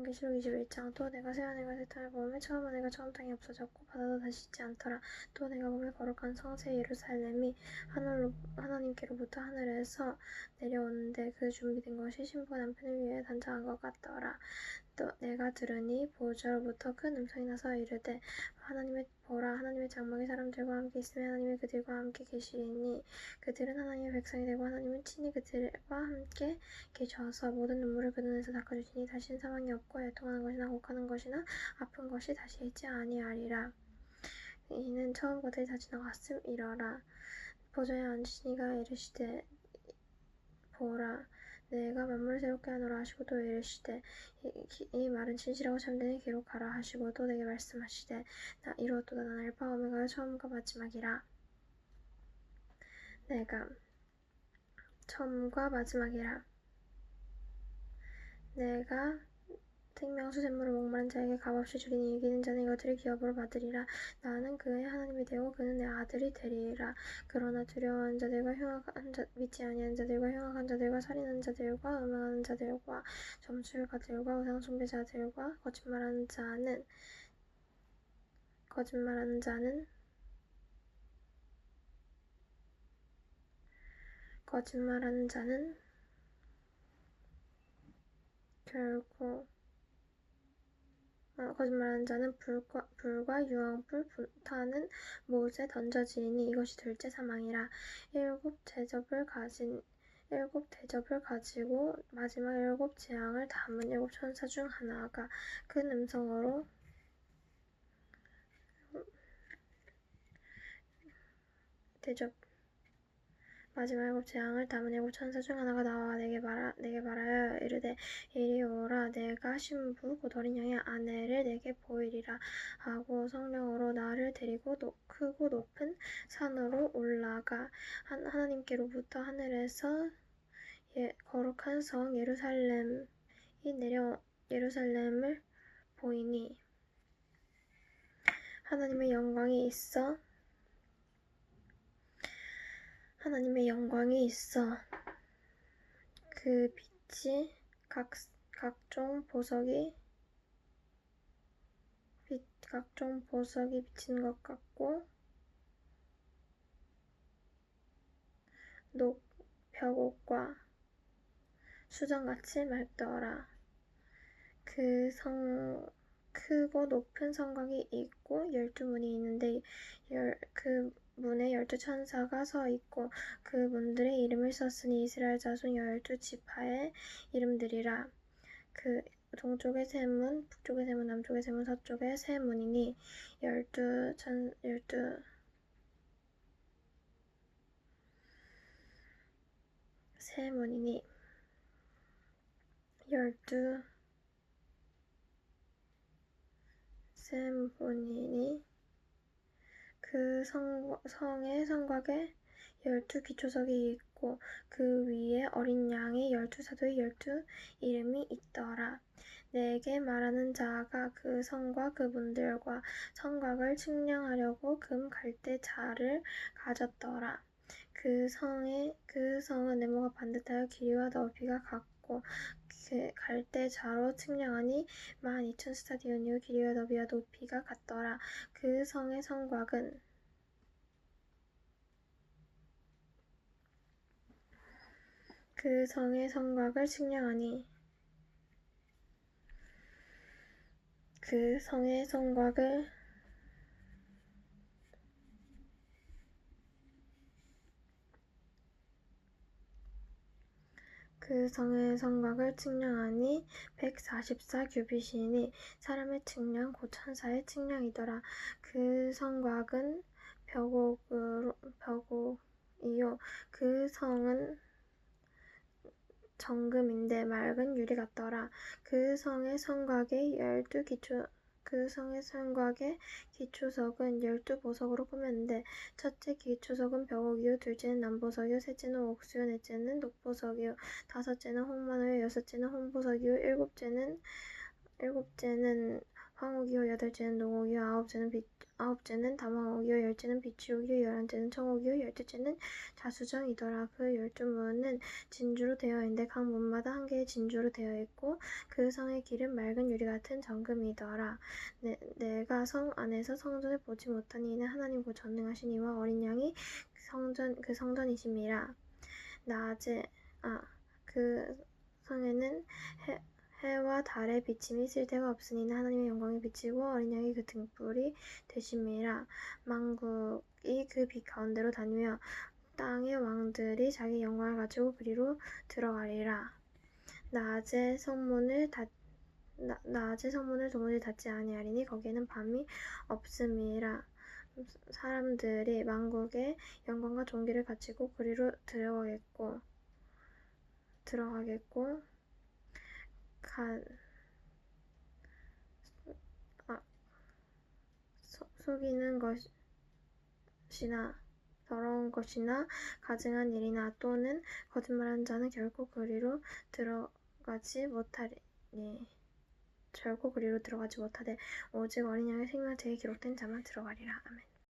요한계시록 21장 또 내가 새하늘과 새 땅을 보며 처음 하늘과 처음 땅이 없어졌고 바다도 다시 있지 않더라. 또 내가 보며 거룩한 성새 예루살렘이 하늘로 하나님께로부터 하늘에서 내려오는데 그 준비된 것이 신부가 남편을 위해 단장한 것 같더라. 또 내가 들으니 보호자로부터 큰 음성이 나서 이르되 하나님의 보라 하나님의 장막이 사람들과 함께 있으며 하나님이 그들과 함께 계시리니 그들은 하나님의 백성이 되고 하나님은 친히 그들과 함께 계셔서 모든 눈물을 그 눈에서 닦아주시니 다신 사망이 없고 애통하는 것이나 곡하는 것이나 아픈 것이 다시 있지 아니하리라. 이는 처음 것들이 다 지나갔음 이러라. 보좌에 앉으신 이가 이르시되 보라 내가 만물을 새롭게 하노라 하시고 또 이르시되 이, 이 말은 진실하고 참되니 기록하라 하시고 또 내게 말씀하시되 나 이루었도다. 난 알파 오메가 처음과 마지막이라. 내가 처음과 마지막이라. 내가 생명수 샘물을 목마른 자에게 값없이 주리니 이기는 자는 이것들을 기업으로 받으리라. 나는 그의 하나님이 되고 그는 내 아들이 되리라. 그러나 두려워하는 자들과 흉악한 자 믿지 아니하는 자들과 흉악한 자들과 살인하는 자들과 음행하는 자들과 점술가들과 우상 숭배자들과 거짓말하는 자는 거짓말하는 자는 거짓말하는 자는 결국 어, 거짓말하는 자는 불과, 불과 유황불 타는 못에 던져지니 이것이 둘째 사망이라. 일곱 대접을 가진 일곱 대접을 가지고 마지막 일곱 재앙을 담은 일곱 천사 중 하나가 큰 음성으로 대접 마지막 일곱 재앙을 담은 일곱 천사 중 하나가 나와 내게 말하 내게 말하여 이르되 이리 오라. 내가 신부 곧 어린 양의 아내를 내게 보이리라 하고 성령으로 나를 데리고 높, 크고 높은 산으로 올라가. 한, 하나님께로부터 하늘에서 예, 거룩한 성 예루살렘이 내려 예루살렘을 보이니 하나님의 영광이 있어 하나님의 영광이 있어. 그 빛이 각, 각종 보석이 빛, 각종 보석이 비친 것 같고 녹 벽옥과 수정같이 맑더라. 그 성 크고 높은 성곽이 있고 열두 문이 있는데 열, 그 열두 천사가 서 있고 그 문들의 이름을 썼으니 이스라엘 자손 열두 지파의 이름들이라. 그 동쪽의 세 문, 북쪽의 세 문, 남쪽의 세 문, 서쪽의 세 문이니 열두 천 열두 세 문이니 열두 세 문이니 그 성, 성의 성곽에 열두 기초석이 있고 그 위에 어린 양의 열두 사도의 열두 이름이 있더라. 내게 말하는 자가 그 성과 그분들과 성곽을 측량하려고 금 갈대 자를 가졌더라. 그 성의 그 성은 네모가 반듯하여 길이와 높이가 같고 그 갈대 자로 측량하니 만 이천 스타디온이요 길이와 너비와 높이가 같더라. 그 성의 성곽은 그 성의 성곽을 측량하니 그 성의 성곽을 그 성의 성곽을 측량하니 백사십사 규빗이니 사람의 측량 곧 천사의 측량이더라. 그 성곽은 벽옥으로 벽옥이요 그 성은 정금인데 맑은 유리 같더라. 그 성의 성곽의 열두 기초 그 성의 성곽의 기초석은 열두 보석으로 꾸몄는데 첫째 기초석은 벽옥이요 둘째는 남보석이요 셋째는 옥수요 넷째는 녹보석이요 다섯째는 홍만호요 여섯째는 홍보석이요 일곱째는 일곱째는 황옥이요 여덟째는 농옥이요 아홉째는 빛 아홉째는 담황옥이요 열째는 비취옥이요 열한째는 청옥이요 열둘째는 자수정이더라. 그 열두 문은 진주로 되어 있는데 각 문마다 한 개의 진주로 되어 있고 그 성의 길은 맑은 유리 같은 정금이더라. 내, 내가 성 안에서 성전을 보지 못하니 이는 하나님 그 전능하신 이와 어린 양이 성전 그 성전이심이라. 낮에 아 그 성에는 해, 해와 달의 비침이 쓸데가 없으니 하나님의 영광이 비치고 어린 양이 그 등불이 되심이라. 만국이 그 빛 가운데로 다니며 땅의 왕들이 자기 영광을 가지고 그리로 들어가리라. 낮에 성문을 닫 나- 낮에 성문을 도무지 닫지 아니하리니 거기에는 밤이 없음이라. 사람들이 만국의 영광과 존귀를 가지고 그리로 들어가겠고 들어가겠고 가 아, 소, 속이는 것이나 더러운 것이나 가증한 일이나 또는 거짓말한 자는 결코 그리로 들어가지 못하리니 결코 그리로 들어가지 못하되 오직 어린 양의 생명책에 기록된 자만 들어가리라 아멘.